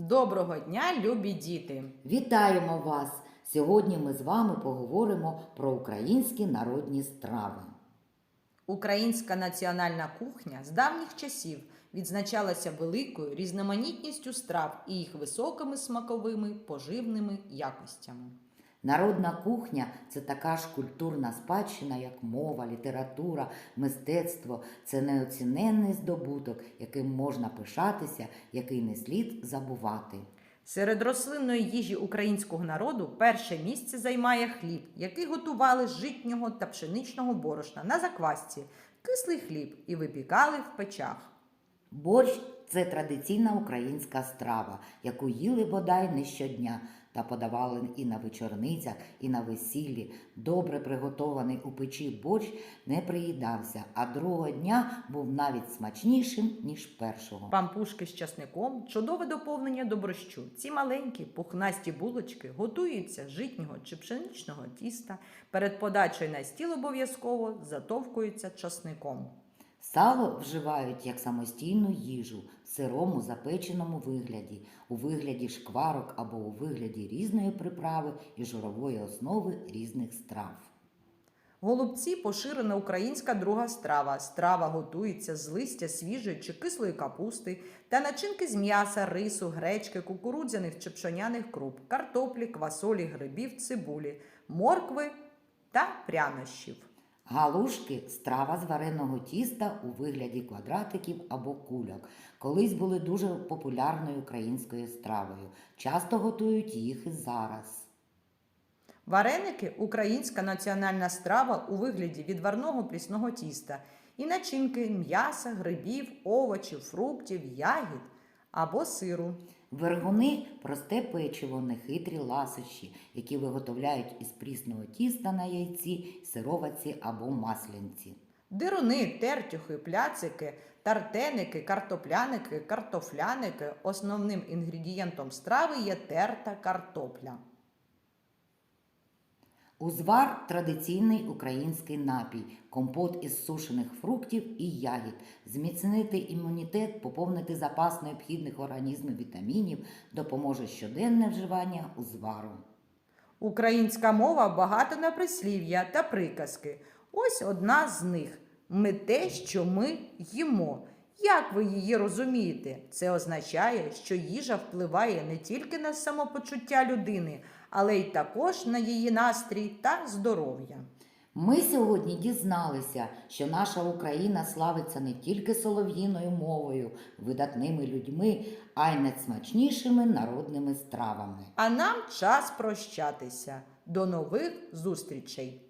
Доброго дня, любі діти! Вітаємо вас! Сьогодні ми з вами поговоримо про українські народні страви. Українська національна кухня з давніх часів відзначалася великою різноманітністю страв і їх високими смаковими поживними якостями. Народна кухня це така ж культурна спадщина, як мова, література, мистецтво. Це неоціненний здобуток, яким можна пишатися, який не слід забувати. Серед рослинної їжі українського народу перше місце займає хліб, який готували з житнього та пшеничного борошна на заквасці, кислий хліб і випікали в печах. Борщ це традиційна українська страва, яку їли бодай не щодня та подавали і на вечорницях, і на весіллі. Добре приготований у печі борщ не приїдався, а другого дня був навіть смачнішим, ніж першого. Пампушки з часником чудове доповнення до борщу. Ці маленькі пухнасті булочки готуються з житнього чи пшеничного тіста. Перед подачею на стіл обов'язково затовкуються часником. Сало вживають як самостійну їжу в сирому запеченому вигляді, у вигляді шкварок або у вигляді різної приправи і жирової основи різних страв. Голубці поширена українська друга страва. Страва готується з листя свіжої чи кислої капусти та начинки з м'яса, рису, гречки, кукурудзяних чи пшоняних круп, картоплі, квасолі, грибів, цибулі, моркви та прянощів. Галушки страва з вареного тіста у вигляді квадратиків або кульок. Колись були дуже популярною українською стравою. Часто готують їх і зараз. Вареники українська національна страва у вигляді відварного прісного тіста і начинки м'яса, грибів, овочів, фруктів, ягід або сиру. Вергуни просте печиво, нехитрі ласощі, які виготовляють із прісного тіста на яйці, сироваці або маслянці. Дируни, тертюхи, пляцики, тартеники, картопляники, картофляники. Основним інгредієнтом страви є терта картопля. Узвар традиційний український напій, компот із сушених фруктів і ягід, зміцнити імунітет, поповнити запас необхідних організму вітамінів допоможе щоденне вживання узвару. Українська мова багата на прислів'я та приказки. Ось одна з них: ми те, що ми їмо. Як ви її розумієте? Це означає, що їжа впливає не тільки на самопочуття людини, але й також на її настрій та здоров'я. Ми сьогодні дізналися, що наша Україна славиться не тільки солов'їною мовою, видатними людьми, а й найсмачнішими народними стравами. А нам час прощатися. До нових зустрічей!